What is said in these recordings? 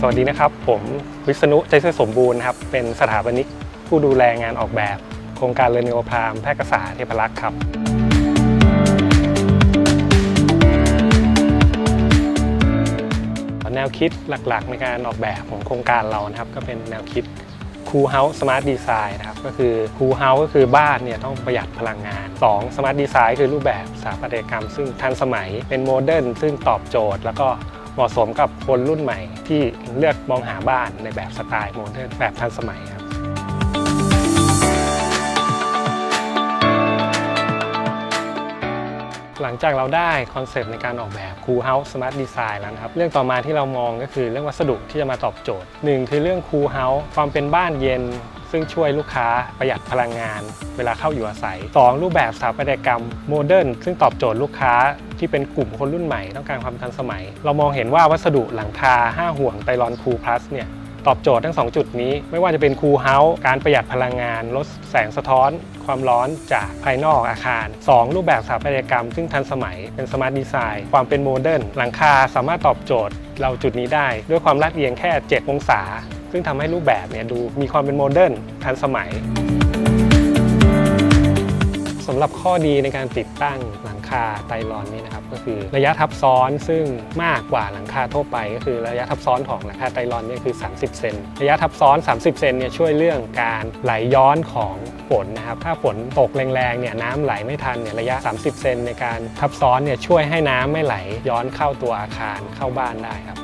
สวัสดีนะครับ ผมวิษณุใจเสสมบูรณ์ครับ เป็นสถาปนิกผู้ดูแลงานออกแบบ โครงการเรนิโอพรามแพร่กษาเทพรักษ์ครับ แนวคิดหลักๆ ในการออกแบบของโครงการเรานะครับ ก็เป็นแนวคิดคูเฮาส์สมาร์ทดีไซน์นะครับก็คือคูเฮาส์ก็คือบ้านเนี่ยต้องประหยัดพลังงาน 2 สมาร์ทดีไซน์คือรูปแบบสถาปัตยกรรม ซึ่งทันสมัยเป็นโมเดิร์นซึ่งตอบโจทย์ แล้วก็ เหมาะสมกับคนรุ่นใหม่ที่เลือกมองหาบ้านในแบบสไตล์โมเดิร์นแบบทันสมัยครับหลังจากเราได้คอนเซปต์ในการออกแบบ Cool House Smart Design แล้วนะครับ เรื่องต่อมาที่เรามองก็คือเรื่องวัสดุที่จะมาตอบโจทย์หนึ่งคือเรื่อง Cool House ความเป็นบ้านเย็น ซึ่งช่วยลูกค้าประหยัดพลังงาน เวลาเข้าอยู่อาศัย 2 รูปแบบสถาปัตยกรรมโมเดิร์นซึ่งตอบโจทย์ลูกค้า ที่เป็นกลุ่มคนรุ่นใหม่ต้องการความทันสมัย เรามองเห็นว่าวัสดุหลังคา 5 ห่วงไตรลอนคูพลัสเนี่ยตอบโจทย์ทั้ง 2 จุดนี้ ไม่ว่าจะเป็นคูลเฮาส์การประหยัดพลังงาน ลดแสงสะท้อน ความร้อนจากภายนอกอาคาร 2 รูปแบบสถาปัตยกรรม ซึ่งทันสมัยเป็นสมาร์ทดีไซน์ความเป็นโมเดิร์นหลังคาสามารถตอบโจทย์เราจุดนี้ได้ ด้วยความลาดเอียงแค่ 7 องศา ซึ่งทำให้รูปแบบเนี่ยดูมีความเป็นโมเดิร์นทันสมัยสำหรับข้อดีในการติดตั้งหลัง คาไตรอนนี่นะครับก็คือระยะทับซ้อนซึ่งมากกว่าหลังคาทั่วไป ก็คือระยะทับซ้อนของหลังคาไตรลอนนี่คือ 30 เซนระยะทับซ้อน 30 เซนเนี่ยช่วยเรื่องการไหลย้อนของฝนนะครับถ้าฝนตกแรงๆเนี่ยน้ำไหลไม่ทันเนี่ยระยะ 30 เซนในการทับซ้อนเนี่ยช่วยให้น้ำไม่ไหลย้อนเข้าตัวอาคารเข้าบ้านได้ครับ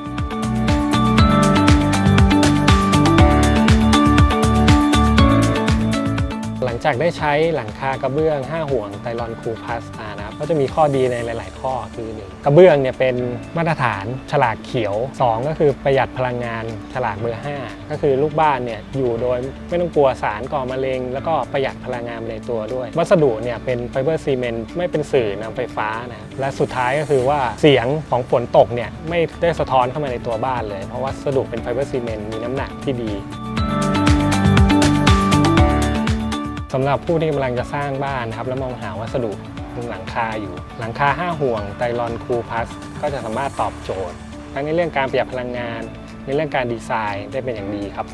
หลังจากได้ใช้หลังคากระเบื้อง 5 ห่วงไตรลอนคูพลัสมานะ ก็จะมีข้อดีในหลาย ๆ ข้อคือหนึ่งกระเบื้องเนี่ยเป็นมาตรฐานฉลากเขียว 2 ก็คือประหยัดพลังงานฉลากเบอร์ 5 ก็คือลูกบ้านเนี่ยอยู่โดยไม่ต้องกลัวสารก่อมะเร็ง แล้วก็ประหยัดพลังงานในตัวด้วย วัสดุเนี่ยเป็นไฟเบอร์ซีเมนต์ไม่เป็นสื่อนำไฟฟ้านะและสุดท้ายก็คือว่าเสียงของฝนตกเนี่ยไม่ได้สะท้อนเข้ามาในตัวบ้านเลย เพราะวัสดุเป็นไฟเบอร์ซีเมนต์มีน้ำหนักที่ดีสำหรับผู้ที่กำลังจะสร้างบ้านนะครับ แล้วมองหาวัสดุ หลังคาอยู่ หลังคา 5 ห่วงไตรลอนคูพัสก็จะสามารถตอบโจทย์ ทั้งในเรื่องการประหยัดพลังงาน ในเรื่องการดีไซน์ได้เป็นอย่างดีครับ